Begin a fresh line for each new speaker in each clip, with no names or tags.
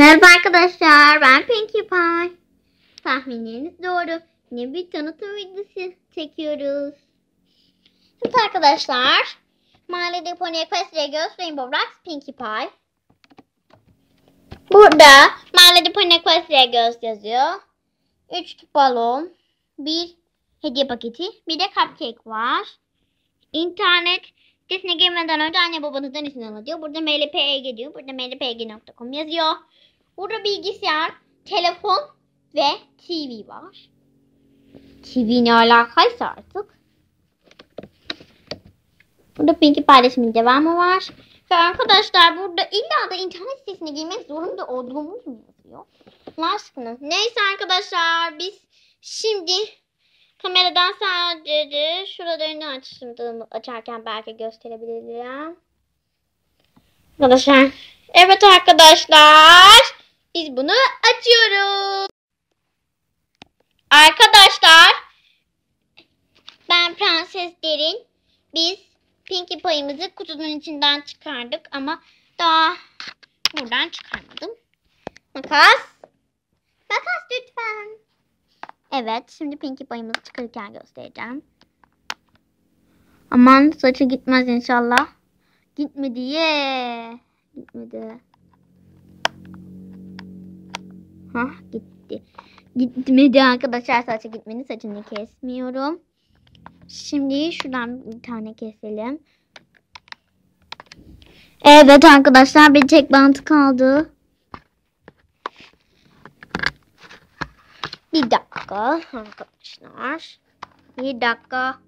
Merhaba arkadaşlar ben Pinkie Pie. Tahminleriniz doğru. Yine bir tanıtım videosu çekiyoruz. Şimdi arkadaşlar mahallede Pony Equestria Girls Rainbow Rocks Pinkie Pie. Burada mahallede Pony Equestria Girls yazıyor. 3 balon, bir hediye paketi, bir de cupcake var. İnternet sitesine girmeden önce anne babanızdan izin alıyor. Burada mlpeg diyor. Burada mlpg.com yazıyor. Burada bilgisayar, telefon ve TV var. TV ne alakaysa artık. Burada Pinky paylaşımın devamı var. Ve arkadaşlar burada illa da internet sitesine girmek zorunda olduğumuz mu yazıyor? Allah aşkına. Neyse arkadaşlar biz şimdi kameradan sadece şuralarını açtım. Açarken belki gösterebilirim. Arkadaşlar. Evet arkadaşlar. Biz bunu açıyoruz. Arkadaşlar. Ben Prenses Derin. Biz Pinky payımızı kutunun içinden çıkardık ama daha buradan çıkarmadım. Makas. Makas lütfen. Evet şimdi Pinky payımızı çıkarırken göstereceğim. Aman saçı gitmez inşallah. Gitmedi ye. Gitmedi. Hah gitti. Gitmedi arkadaşlar saçı gitmedi. Saçını kesmiyorum. Şimdi şuradan bir tane keselim. Evet arkadaşlar bir tek bantı kaldı. Bir dakika arkadaşlar. Bir dakika.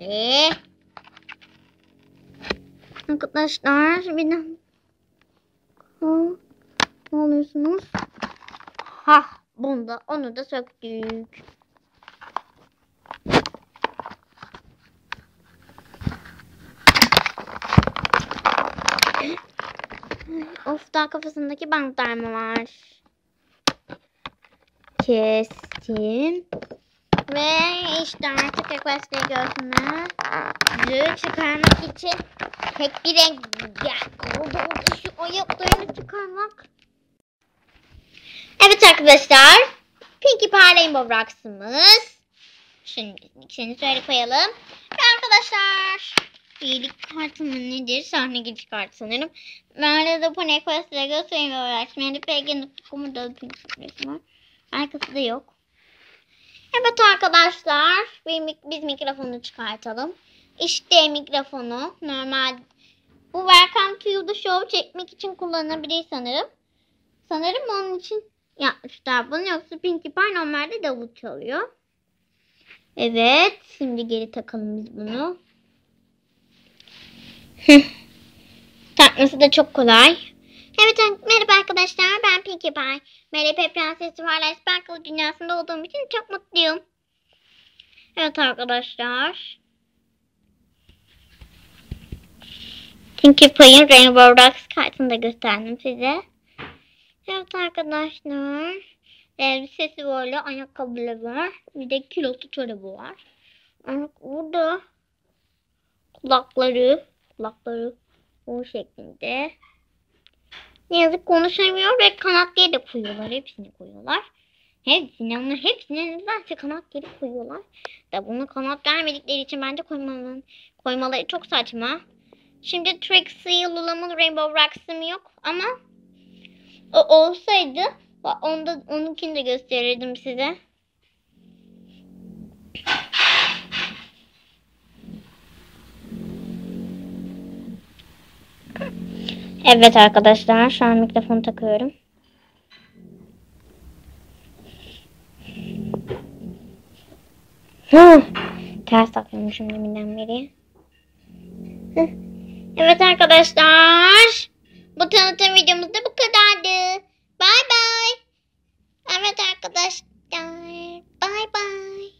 Ee, arkadaşlar bir dakika. Ne oluyorsunuz? Ha, bunda onu da söktük. Of daha kafasındaki bantlar mı var? Kestim. Ve işte artık Equestria göğsünü çıkarmak için tek bir renk oldu. Şu ayaklarını çıkarmak. Evet arkadaşlar. Pinkie Pie Rainbow Rocks'ımız. Şimdi ikisini şöyle koyalım. Ve arkadaşlar. İyilik kartı mı nedir? Sahne giriş kartı sanırım. Bende de Pony Quest Lego Rainbow Rocks. Bende PG.com'u da bir var. Arkası da yok. Evet arkadaşlar. Biz mikrofonu çıkartalım. İşte mikrofonu. Normal. Bu Welcome to the Show çekmek için kullanılabilir sanırım. Sanırım onun için yapmışlar bunu. Yoksa Pinkie Pie normalde davul çalıyor. Evet. Şimdi geri takalım biz bunu. Takması da çok kolay. Evet merhaba arkadaşlar ben Pinkie Pie. MLP Prensesi Twilight Sparkle dünyasında olduğum için çok mutluyum. Evet arkadaşlar. Pinkie Pie'in Rainbow Rocks kartını da gösterdim size. Evet arkadaşlar. Elbisesi böyle ayakkabıları var. Bir de kilotlu çorabı var. Burada kulakları kulakları bu şeklinde. Ne yazık konuşamıyor ve kanat diye koyuyorlar. Hepsini koyuyorlar. Hepsini onlar hepsini nedense kanat geri koyuyorlar. Da bunu kanat vermedikleri için bence koymaları, koymaları çok saçma. Şimdi Trixie, Lula'mın Rainbow Rocks'ım yok ama o olsaydı onda onunkini de gösterirdim size. Evet arkadaşlar şu an mikrofonu takıyorum. Hı, ters takıyormuşum deminden beri. Evet arkadaşlar. Bu tanıtım videomuz da bu kadardı. Bye bye. Evet arkadaşlar. Bye bye.